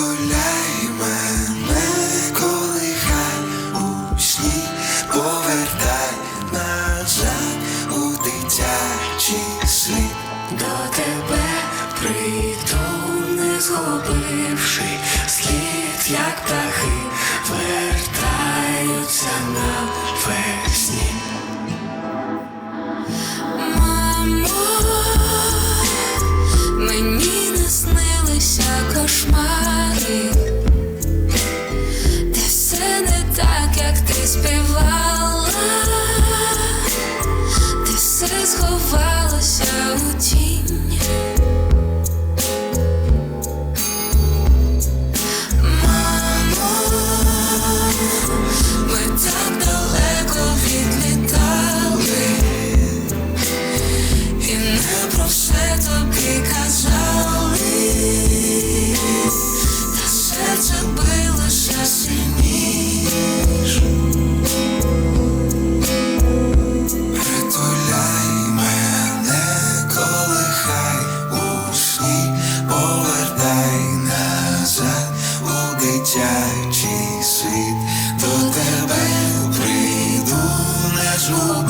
Затуляй мене, колихай у сні, повертай назад у дитячий світ до тебе прийду, не згубивши слід, як птахи. whisper Oh.